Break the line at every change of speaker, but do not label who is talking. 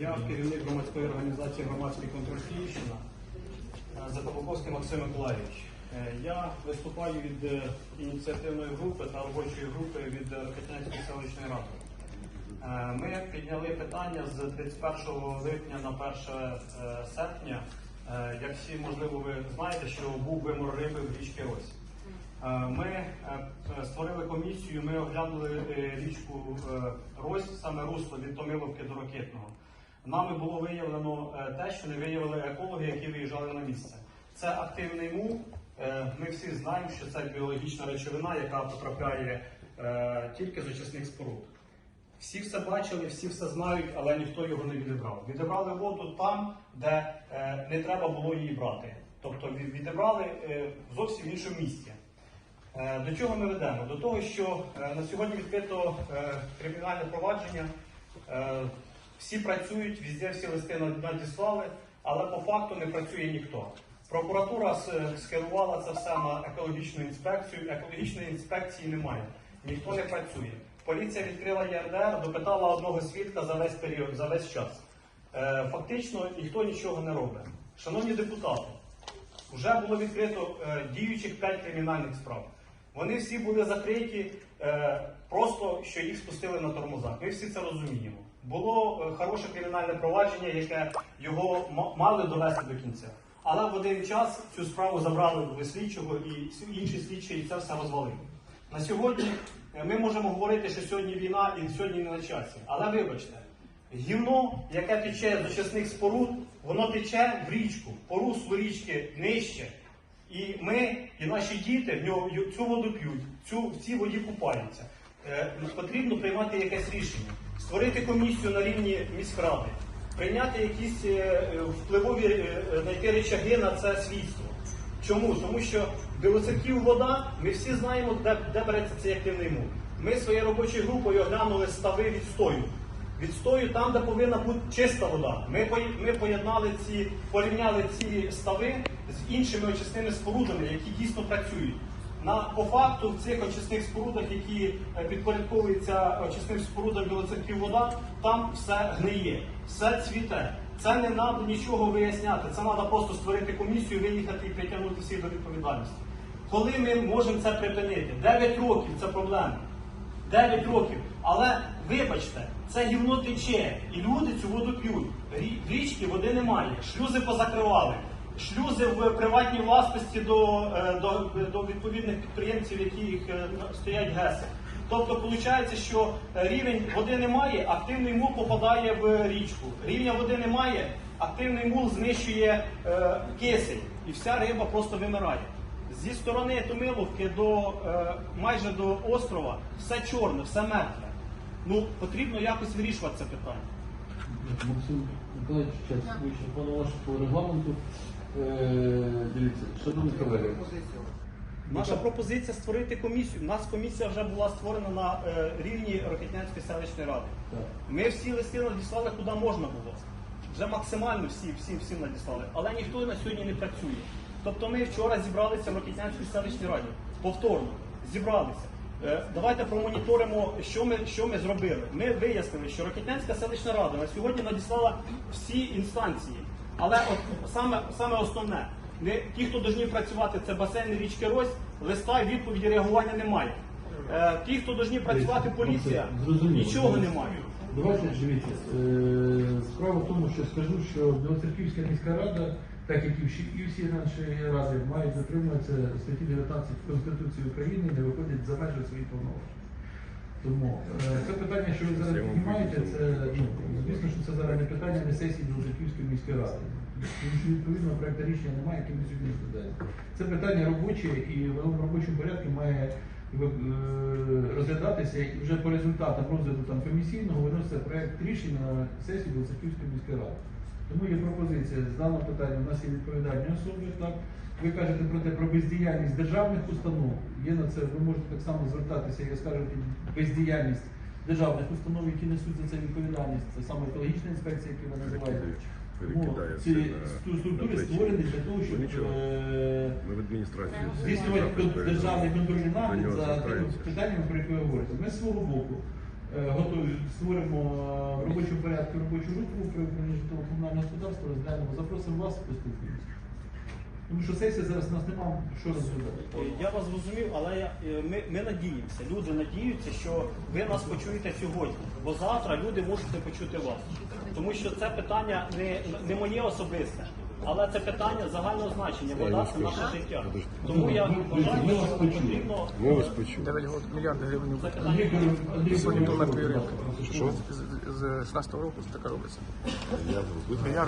Я керівник громадської організації громадський контроль Київщина е, Максим Миколаївич. Е, Я виступаю від е, ініціативної групи та робочої групи від Рокетнянської селищної ради. Ми підняли питання з 31 липня на 1 е, серпня. Як всі, можливо, ви знаєте, що був вимор риби в річці Рось. Е, Ми е, е, створили комісію, ми оглянули річку Рось, саме русло від Томиловки до Ракетного. Нами було виявлено те, що не виявили екологи, які виїжджали на місце. Це активний мул. Е, Ми всі знаємо, що це біологічна речовина, яка потрапляє тільки з очисних споруд. Всі все бачили, всі все знають, але ніхто його не відібрав. Відібрали воду там, де не треба було її брати. Тобто відібрали зовсім в іншому місці. Е, До чого ми ведемо? До того, що е, на сьогодні відкрито е, кримінальне провадження. Всі працюють, везде всі листи надіслали, але по факту не працює ніхто. Прокуратура скерувала це все на екологічну інспекцію. Екологічної інспекції немає. Ніхто не працює. Поліція відкрила ЄРДР, допитала одного свідка за весь період, за весь час. Фактично ніхто нічого не робить. Шановні депутати, вже було відкрито діючих 5 кримінальних справ. Вони всі були закриті е, просто, що їх спустили на тормозах. Ми всі це розуміємо. Було е, хороше кримінальне провадження, яке його мали довести до кінця. Але в один час цю справу забрали в слідчого і інші слідчі і це все розвалили. На сьогодні е, ми можемо говорити, що сьогодні війна і сьогодні не на часі. Але вибачте, гівно, яке тече з очисних споруд, воно тече в річку, по руслу річки нижче. І ми, і наші діти в нього цю воду п'ють, цю, в цій воді купаються. Е, потрібно приймати якесь рішення, створити комісію на рівні міськради, прийняти якісь е, впливові е, знайти речаги на це слідство. Чому? Тому що білоцерків вода, ми всі знаємо, де, де береться цей активний мул. Ми своєю робочою групою оглянули стави відстою. Відстою там, де повинна бути чиста вода. Ми, поєднали ці, порівняли ці стави з іншими очисними спорудами, які дійсно працюють. На, по факту в цих очисних спорудах, які е, підпорядковуються очисним спорудам білоцерків вода, там все гниє, все цвіте. Це не треба нічого виясняти. Це треба просто створити комісію, виїхати і притягнути всіх до відповідальності. Коли ми можемо це припинити? 9 років це проблема. 9 років. Але вибачте, це гівно тече, і люди цю воду п'ють. Рі- В річці води немає, шлюзи позакривали, шлюзи в приватній власності до, е, до, до відповідних підприємців, які їх е, стоять ГЕСи. Тобто виходить, що е, рівень води немає, активний мул попадає в річку. Рівня води немає, активний мул знищує е, кисень, і вся риба просто вимирає. Зі сторони Томиловки до е, майже до острова все чорне, все мертве. Ну потрібно якось вирішувати це питання.
Максим Миколаївич, час вичерпано ваше по регламенту. Е, Дивіться, шановні колеги,
Наша пропозиція створити комісію. У нас комісія вже була створена на е, рівні Рокетнянської селищної ради.
так,
Ми всі листи надіслали куди можна було. Вже максимально всі, всі, всі надіслали. Але ніхто на сьогодні не працює. Тобто ми вчора зібралися в Рокітнянській селищній раді. Повторно зібралися. Е, Давайте промоніторимо, що ми, що ми зробили. Ми вияснили, що Рокітнянська селищна рада на сьогодні надіслала всі інстанції. Але от саме, саме основне, не, ті, хто повинні працювати, це басейни річки Рось, листа відповіді реагування немає. Е, Ті, хто повинні працювати, поліція, нічого немає.
Давайте дивіться. е, Справа в тому, що скажу, що Білоцерківська міська рада, так як і всі, і всі наші ради, мають дотримуватися статті 19 Конституції України і не виходять за межі своїх повноважень. Тому е, це питання, що ви зараз піднімаєте, це ну, звісно, що це зараз не питання не сесії Білоцерківської міської ради. Тому що відповідно проекту рішення немає, яке ми сьогодні розглядаємо. Це питання робоче і воно в робочому порядку має е, розглядатися і вже по результатам розгляду там комісійного виноситься проект рішення на сесію Білоцерківської міської ради. Тому є пропозиція з даного питання. У нас є відповідальні особи. Так ви кажете про те про бездіяльність державних установ. Є на це. Ви можете так само звертатися, як скажете, бездіяльність державних установ, які несуть за це відповідальність. Це саме екологічна інспекція, яку ви називаєте. Тому ці структури створені для того, щоб
Ну,
е,
адміністрації
здійснювати державний контрольний нагляд за тими питаннями, про які ви говорите. Ми з свого боку е, готові створимо е, в робочому порядку робочу групу при управлінні житлово-комунального господарства, розглянемо, запросимо вас, поспілкуємося. Тому що сесія зараз нас немає що розглядати.
Е, Я вас зрозумів, але я, е, ми, ми надіємося, люди надіються, що ви нас почуєте сьогодні, бо завтра люди можуть не почути вас. Тому що це питання не, не моє особисте, але це питання загального значення. Вода це наше життя. Тому я вважаю, що потрібно
Ми вас почули.
9 мільярдів гривень
це
Андрій
питання.
Сьогодні
Кирилович,
ринку.
Що?
З 16 року це таке робиться.
Я зробив.
Мільярд